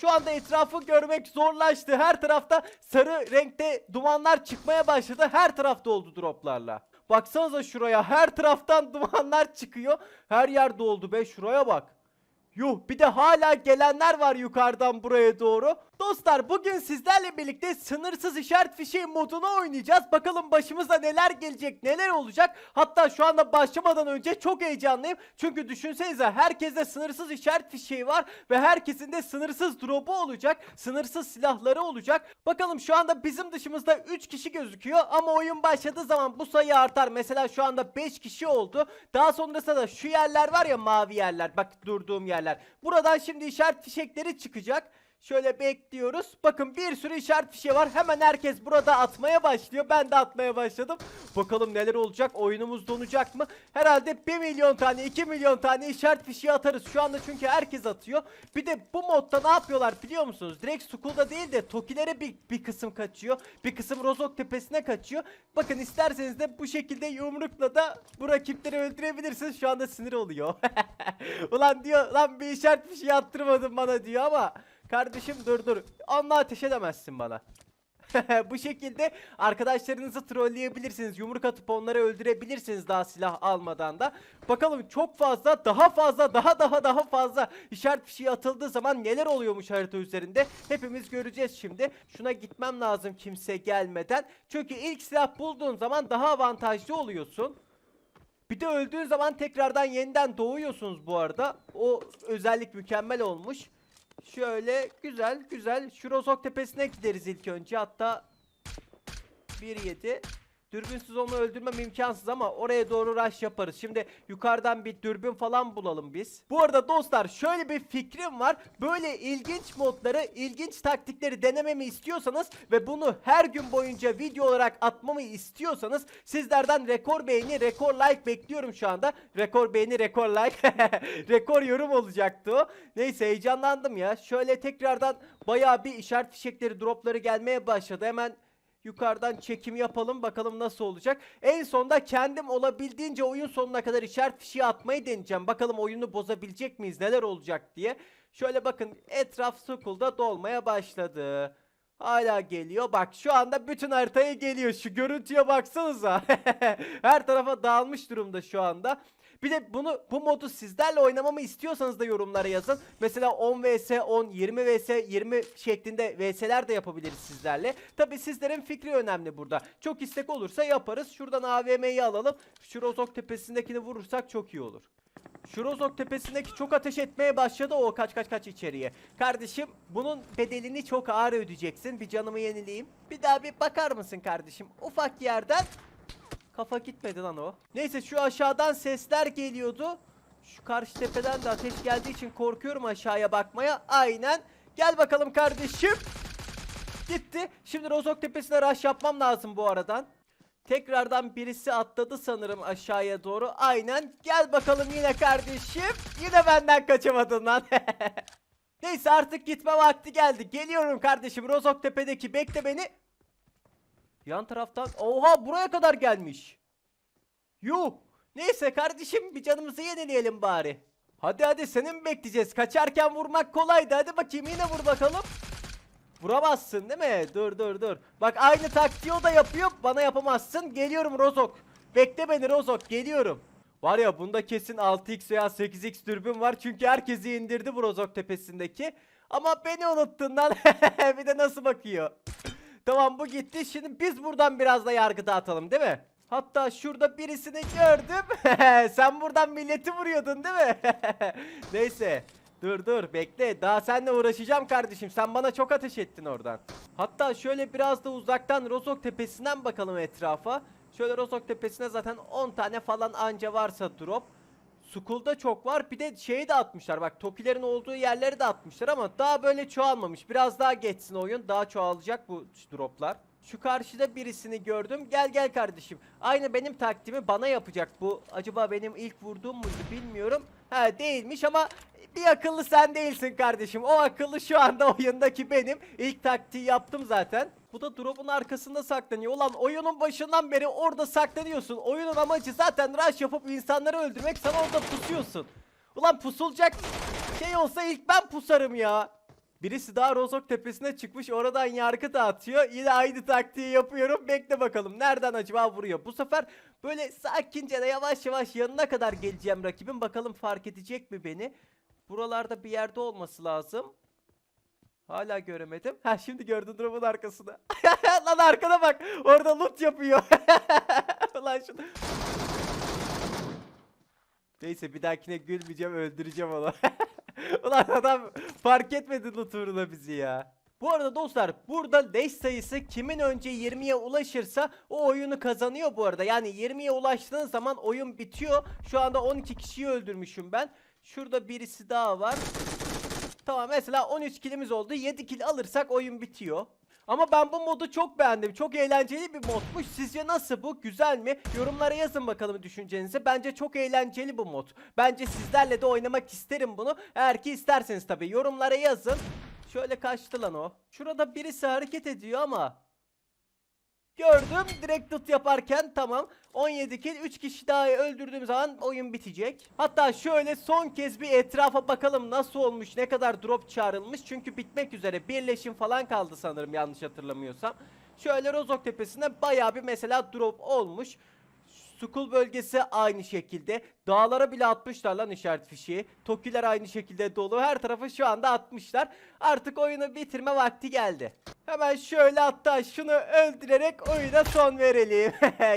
Şu anda etrafı görmek zorlaştı. Her tarafta sarı renkte dumanlar çıkmaya başladı. Her tarafta oldu droplarla. Baksanıza şuraya. Her taraftan dumanlar çıkıyor. Her yer doldu be. Şuraya bak. Yuh bir de hala gelenler var yukarıdan buraya doğru. Dostlar bugün sizlerle birlikte sınırsız işaret fişeği modunu oynayacağız. Bakalım başımıza neler gelecek neler olacak. Hatta şu anda başlamadan önce çok heyecanlıyım. Çünkü düşünsenize herkeste sınırsız işaret fişeği var. Ve herkesin de sınırsız drop'u olacak. Sınırsız silahları olacak. Bakalım şu anda bizim dışımızda 3 kişi gözüküyor. Ama oyun başladığı zaman bu sayı artar. Mesela şu anda 5 kişi oldu. Daha sonrasında da şu yerler var ya mavi yerler. Bak durduğum yerler. Buradan şimdi işaret fişekleri çıkacak. Şöyle bekliyoruz. Bakın bir sürü işaret fişeği var. Hemen herkes burada atmaya başlıyor. Ben de atmaya başladım. Bakalım neler olacak. Oyunumuz donacak mı? Herhalde 1 milyon tane 2 milyon tane işaret fişeği atarız. Şu anda çünkü herkes atıyor. Bir de bu modda ne yapıyorlar biliyor musunuz? Direkt Skull'da değil de Tokilere bir, bir kısım kaçıyor. Bir kısım Rozok tepesine kaçıyor. Bakın isterseniz de bu şekilde yumrukla da bu rakipleri öldürebilirsiniz. Şu anda sinir oluyor. Ulan diyor lan bir işaret fişeği attırmadın bana diyor ama Kardeşim dur dur. Onunla ateş edemezsin bana. Bu şekilde arkadaşlarınızı trolleyebilirsiniz. Yumruk atıp onları öldürebilirsiniz daha silah almadan da. Bakalım çok fazla, daha fazla, daha daha daha fazla işaret fişeği atıldığı zaman neler oluyormuş harita üzerinde. Hepimiz göreceğiz şimdi. Şuna gitmem lazım kimse gelmeden. Çünkü ilk silah bulduğun zaman daha avantajlı oluyorsun. Bir de öldüğün zaman tekrardan yeniden doğuyorsunuz bu arada. O özellik mükemmel olmuş. Şöyle güzel güzel. Şu Rozok tepesine gideriz ilk önce. Hatta 1-7. Dürbünsüz onu öldürmem imkansız ama oraya doğru rush yaparız. Şimdi yukarıdan bir dürbün falan bulalım biz. Bu arada dostlar şöyle bir fikrim var. Böyle ilginç modları, ilginç taktikleri denememi istiyorsanız ve bunu her gün boyunca video olarak atmamı istiyorsanız sizlerden rekor beğeni, rekor like bekliyorum şu anda. Rekor beğeni, rekor like. rekor yorum olacaktı o. Neyse heyecanlandım ya. Şöyle tekrardan bayağı bir işaret fişekleri, dropları gelmeye başladı. Hemen Yukarıdan çekim yapalım bakalım nasıl olacak. En sonda kendim olabildiğince oyun sonuna kadar işaret fişeği atmayı deneyeceğim. Bakalım oyunu bozabilecek miyiz neler olacak diye. Şöyle bakın etraf Skull'da dolmaya başladı. Hala geliyor. Bak şu anda bütün haritaya geliyor. Şu görüntüye baksanıza. Her tarafa dağılmış durumda şu anda. Bir de bunu bu modu sizlerle oynamamı istiyorsanız da yorumlara yazın. Mesela 10 vs 10, 20 vs 20 şeklinde vs'ler de yapabiliriz sizlerle. Tabi sizlerin fikri önemli burada. Çok istek olursa yaparız. Şuradan AVM'yi alalım. Şu Rozok tepesindekini vurursak çok iyi olur. Şu Rozok tepesindeki çok ateş etmeye başladı o kaç kaç kaç içeriye. Kardeşim bunun bedelini çok ağır ödeyeceksin. Bir canımı yenileyim. Bir daha bir bakar mısın kardeşim? Ufak yerden Kafa gitmedi lan o. Neyse şu aşağıdan sesler geliyordu. Şu karşı tepeden de ateş geldiği için korkuyorum aşağıya bakmaya. Aynen. Gel bakalım kardeşim. Gitti. Şimdi Rozok tepesine rush yapmam lazım bu aradan. Tekrardan birisi atladı sanırım aşağıya doğru. Aynen. Gel bakalım yine kardeşim. Yine benden kaçamadın lan. Neyse artık gitme vakti geldi. Geliyorum kardeşim. Rozok tepedeki bekle beni. Yan taraftan oha buraya kadar gelmiş. Yuh. Neyse kardeşim bir canımızı yenileyelim bari. Hadi hadi seni mi bekleyeceğiz? Kaçarken vurmak kolaydı. Hadi bakayım yine vur bakalım. Vuramazsın değil mi? Dur dur dur. Bak aynı taktiği o da yapıyor. Bana yapamazsın. Geliyorum Rozok. Bekle beni Rozok. Geliyorum. Var ya bunda kesin 6x veya 8x dürbün var. Çünkü herkesi indirdi bu Rozok tepesindeki. Ama beni unuttun lan. bir de nasıl bakıyor. Tamam bu gitti. Şimdi biz buradan biraz da yargı dağıtalım değil mi? Hatta şurada birisini gördüm. Sen buradan milleti vuruyordun değil mi? Neyse. Dur dur bekle. Daha seninle uğraşacağım kardeşim. Sen bana çok ateş ettin oradan. Hatta şöyle biraz da uzaktan Rozok tepesinden bakalım etrafa. Şöyle Rozok tepesine zaten 10 tane falan anca varsa drop. Skull'da çok var. Bir de şeyi de atmışlar. Bak Tokilerin olduğu yerleri de atmışlar ama daha böyle çoğalmamış. Biraz daha geçsin oyun. Daha çoğalacak bu droplar. Şu karşıda birisini gördüm. Gel gel kardeşim. Aynı benim taktiğimi bana yapacak bu. Acaba benim ilk vurduğum muydu bilmiyorum. Ha değilmiş ama bir akıllı sen değilsin kardeşim. O akıllı şu anda oyundaki benim. İlk taktiği yaptım zaten. Bu da drop'un arkasında saklanıyor. Ulan oyunun başından beri orada saklanıyorsun. Oyunun amacı zaten rush yapıp insanları öldürmek. Sen orada pusuyorsun. Ulan pusulacak şey olsa ilk ben pusarım ya. Birisi daha Rozok tepesine çıkmış oradan yargı dağıtıyor. Yine aynı taktiği yapıyorum. Bekle bakalım nereden acaba vuruyor. Bu sefer böyle sakince de yavaş yavaş yanına kadar geleceğim rakibin. Bakalım fark edecek mi beni. Buralarda bir yerde olması lazım. Hala göremedim. Ha şimdi gördün drop'un arkasında. Lan arkana bak. Orada loot yapıyor. Lan şunu. Neyse bir dahakine gülmeyeceğim öldüreceğim onu. Ulan adam fark etmedi loot'unu bizi ya. Bu arada dostlar burada leş sayısı kimin önce 20'ye ulaşırsa o oyunu kazanıyor bu arada. Yani 20'ye ulaştığın zaman oyun bitiyor. Şu anda 12 kişiyi öldürmüşüm ben. Şurada birisi daha var. Tamam mesela 13 kilimiz oldu. 7 kill alırsak oyun bitiyor. Ama ben bu modu çok beğendim. Çok eğlenceli bir modmuş. Sizce nasıl bu? Güzel mi? Yorumlara yazın bakalım düşüncenizi. Bence çok eğlenceli bu mod. Bence sizlerle de oynamak isterim bunu. Eğer ki isterseniz tabii yorumlara yazın. Şöyle kaçtı lan o. Şurada birisi hareket ediyor ama Gördüm direkt tut yaparken tamam 17 kill 3 kişi daha öldürdüğüm zaman oyun bitecek. Hatta şöyle son kez bir etrafa bakalım nasıl olmuş ne kadar drop çağrılmış. Çünkü bitmek üzere birleşim falan kaldı sanırım yanlış hatırlamıyorsam. Şöyle Rozok tepesinde baya bir mesela drop olmuş. Sukul bölgesi aynı şekilde. Dağlara bile atmışlar lan işaret fişeği. Tokiler aynı şekilde dolu. Her tarafı şu anda atmışlar. Artık oyunu bitirme vakti geldi. Hemen şöyle hatta şunu öldürerek oyuna son verelim.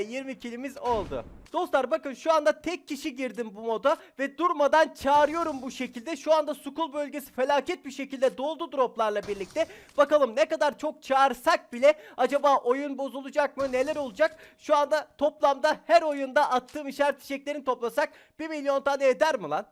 20 kilimiz oldu. Dostlar bakın şu anda tek kişi girdim bu moda ve durmadan çağırıyorum bu şekilde. Şu anda Sukul bölgesi felaket bir şekilde doldu droplarla birlikte. Bakalım ne kadar çok çağırsak bile acaba oyun bozulacak mı neler olacak? Şu anda toplamda her oyunda attığım işaret fişeklerini toplasak 1 milyon tane eder mi lan?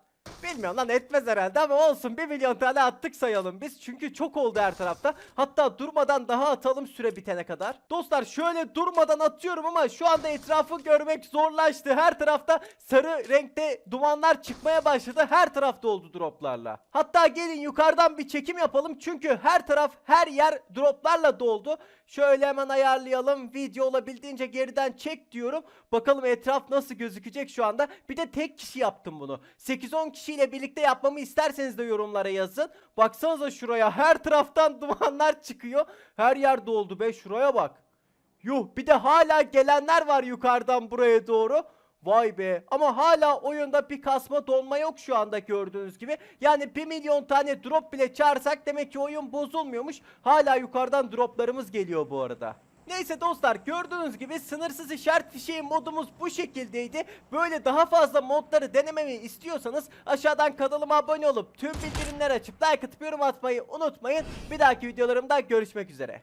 Bilmiyorum lan etmez herhalde ama olsun 1 milyon tane attık sayalım biz. Çünkü çok oldu her tarafta. Hatta durmadan daha atalım süre bitene kadar. Dostlar şöyle durmadan atıyorum ama şu anda etrafı görmek zorlaştı. Her tarafta sarı renkte dumanlar çıkmaya başladı. Her tarafta oldu droplarla. Hatta gelin yukarıdan bir çekim yapalım. Çünkü her taraf her yer droplarla doldu. Şöyle hemen ayarlayalım. Video olabildiğince geriden çek diyorum. Bakalım etraf nasıl gözükecek şu anda. Bir de tek kişi yaptım bunu. 8-10 kişiyle birlikte yapmamı isterseniz de yorumlara yazın. Baksanıza şuraya her taraftan dumanlar çıkıyor. Her yer doldu be şuraya bak. Yuh bir de hala gelenler var yukarıdan buraya doğru. Vay be ama hala oyunda bir kasma donma yok şu anda gördüğünüz gibi. Yani 1 milyon tane drop bile çağırsak demek ki oyun bozulmuyormuş. Hala yukarıdan droplarımız geliyor bu arada. Neyse dostlar gördüğünüz gibi sınırsız işaret fişeği modumuz bu şekildeydi. Böyle daha fazla modları denememi istiyorsanız aşağıdan kanalıma abone olup tüm bildirimleri açıp like atıp yorum atmayı unutmayın. Bir dahaki videolarımda görüşmek üzere.